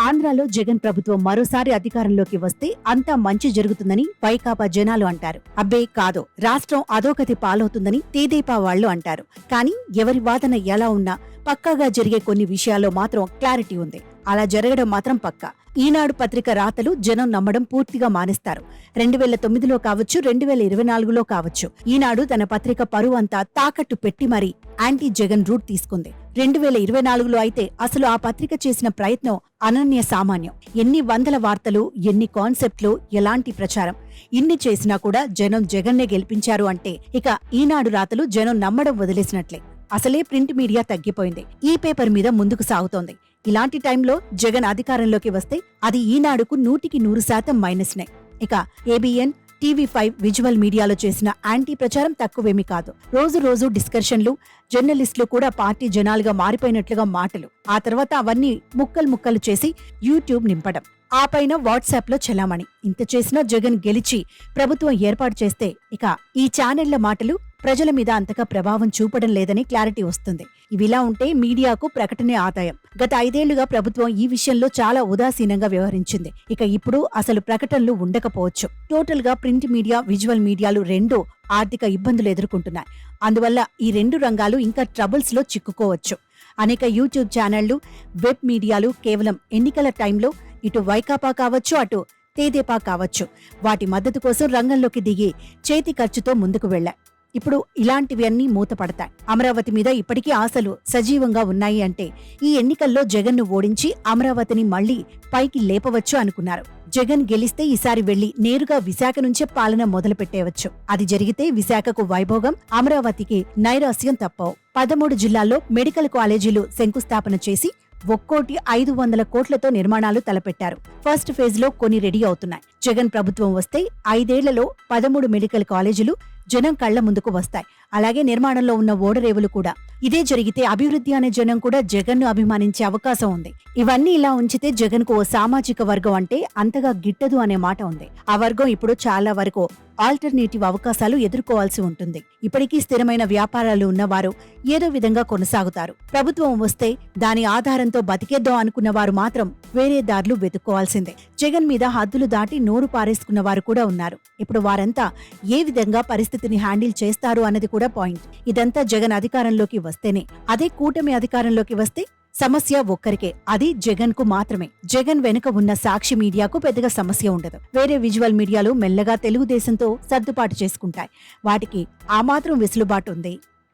ఆంధ్రాలో జగన్ ప్రభుత్వం మరోసారి అధికారంలోకి వస్తే అంతా మంచి జరుగుతుందని వైకాపా జనాలు అంటారు. అబ్బే కాదో రాష్ట్రం అధోగతి పాలవుతుందని తేదేపా వాళ్ళు అంటారు. కానీ ఎవరి వాదన ఎలా ఉన్నా పక్కాగా జరిగే కొన్ని విషయాల్లో మాత్రం క్లారిటీ ఉంది. అలా జరగడం మాత్రం పక్కా. ఈనాడు పత్రిక రాతలు జనం నమ్మడం పూర్తిగా మానేస్తారు. రెండు వేల తొమ్మిదిలో కావచ్చు రెండు వేల ఇరవై నాలుగులో కావచ్చు. ఈనాడు తన పత్రిక పరువు అంతా తాకట్టు పెట్టి మరీ యాంటీ జగన్ రూట్ తీసుకుంది. రెండు వేల ఇరవై నాలుగులో అయితే అసలు ఆ పత్రిక చేసిన ప్రయత్నం అనన్య సామాన్యం. ఎన్ని వందల వార్తలు ఎన్ని కాన్సెప్ట్లు ఎలాంటి ప్రచారం. ఇన్ని చేసినా కూడా జనం జగన్నే గెలిపించారు అంటే ఇక ఈనాడు రాతలు జనం నమ్మడం వదిలేసినట్లే. అసలే ప్రింట్ మీడియా తగ్గిపోయింది. ఈ పేపర్ మీద ముందుకు సాగుతోంది. ఇలాంటి టైంలో జగన్ అధికారంలోకి వస్తే అది ఈనాడుకు నూటికి నూరు శాతం మైనస్నే. ఇక ఏబిఎన్ టీవీ ఫైవ్ విజువల్ మీడియాలో చేసిన యాంటీ ప్రచారం తక్కువేమీ కాదు. రోజు రోజు డిస్కషన్లు జర్నలిస్టులు కూడా పార్టీ జనాలుగా మారిపోయినట్లుగా మాటలు. ఆ తర్వాత అవన్నీ ముక్కలు ముక్కలు చేసి యూట్యూబ్ నింపడం. ఆ పైన వాట్సాప్లో ఇంత చేసినా జగన్ గెలిచి ప్రభుత్వం ఏర్పాటు చేస్తే ఇక ఈ ఛానళ్ళ మాటలు ప్రజల మీద అంతగా ప్రభావం చూపడం లేదని క్లారిటీ వస్తుంది. ఇవిలా ఉంటే మీడియాకు ప్రకటనే ఆదాయం. గత ఐదేళ్ళుగా ప్రభుత్వం ఈ విషయంలో చాలా ఉదాసీనంగా వ్యవహరించింది. ఇక ఇప్పుడు అసలు ప్రకటనలు ఉండకపోవచ్చు. టోటల్గా ప్రింట్ మీడియా విజువల్ మీడియాలు రెండు ఆర్థిక ఇబ్బందులు ఎదుర్కొంటున్నాయి. అందువల్ల ఈ రెండు రంగాలు ఇంకా ట్రబుల్స్లో చిక్కుకోవచ్చు. అనేక యూట్యూబ్ ఛానళ్ళు వెబ్ మీడియాలు కేవలం ఎన్నికల టైంలో ఇటు వైకాపా కావచ్చు అటు తేదేపా కావచ్చు. వాటి మద్దతు కోసం రంగంలోకి దిగి చేతి ఖర్చుతో ముందుకు వెళ్ళాయి ఇప్పుడు ఇలాంటివన్నీ మూతపడతాయి. అమరావతి మీద ఇప్పటికీ ఆశలు సజీవంగా ఉన్నాయి అంటే ఈ ఎన్నికల్లో జగన్ను ఓడించి అమరావతిని మళ్ళీ పైకి లేపవచ్చు అనుకున్నారు. జగన్ గెలిస్తే ఈసారి వెళ్ళి నేరుగా విశాఖ నుంచే పాలన మొదలు పెట్టేవచ్చు అది జరిగితే విశాఖకు వైభోగం అమరావతికి నైరాస్యం తప్పవు. పదమూడు జిల్లాల్లో మెడికల్ కాలేజీలు శంకుస్థాపన చేసి ఒక్కోటి ఐదు వందల కోట్లతో నిర్మాణాలు తలపెట్టారు. ఫస్ట్ ఫేజ్లో కొన్ని రెడీ అవుతున్నాయి. జగన్ ప్రభుత్వం వస్తే ఐదేళ్ళలో పదమూడు మెడికల్ కాలేజీలు జనం కళ్ళ ముందుకు వస్తాయి. అలాగే నిర్మాణంలో ఉన్న ఓడరేవులు కూడా. ఇదే జరిగితే అభివృద్ధి అనే జనం కూడా జగన్ను అభిమానించే అవకాశం ఉంది. ఇవన్నీ ఇలా ఉంచితే జగన్కు ఓ సామాజిక వర్గం అంటే అంతగా గిట్టదు అనే మాట ఉంది. ఆ వర్గం ఇప్పుడు చాలా వరకు ఆల్టర్నేటివ్ అవకాశాలు ఎదుర్కోవాల్సి ఉంటుంది. ఇప్పటికీ స్థిరమైన వ్యాపారాలు ఉన్నవారు ఏదో విధంగా కొనసాగుతారు. ప్రభుత్వం వస్తే దాని ఆధారంతో బతికేద్దాం అనుకున్న వారు మాత్రం వేరే దారులు వెతుక్కోవాల్సిందే. జగన్ మీద హద్దులు దాటి నోరు పారేసుకున్న వారు కూడా ఉన్నారు. ఇప్పుడు వారంతా ఏ విధంగా పరిస్థితిని హ్యాండిల్ చేస్తారు అన్నది కూడా కూడా పాయింట్. ఇదంతా జగన్ అధికారంలోకి వస్తేనే. అదే కూటమి అధికారంలోకి వస్తే సమస్య ఒక్కరికే. అది జగన్కు మాత్రమే. జగన్ వెనుక ఉన్న సాక్షి మీడియాకు పెద్దగా సమస్య ఉండదు. వేరే విజువల్ మీడియాలు మెల్లగా తెలుగుదేశంతో సర్దుబాటు చేసుకుంటాయి. వాటికి ఆ మాత్రం వెసులుబాటు ఉంది.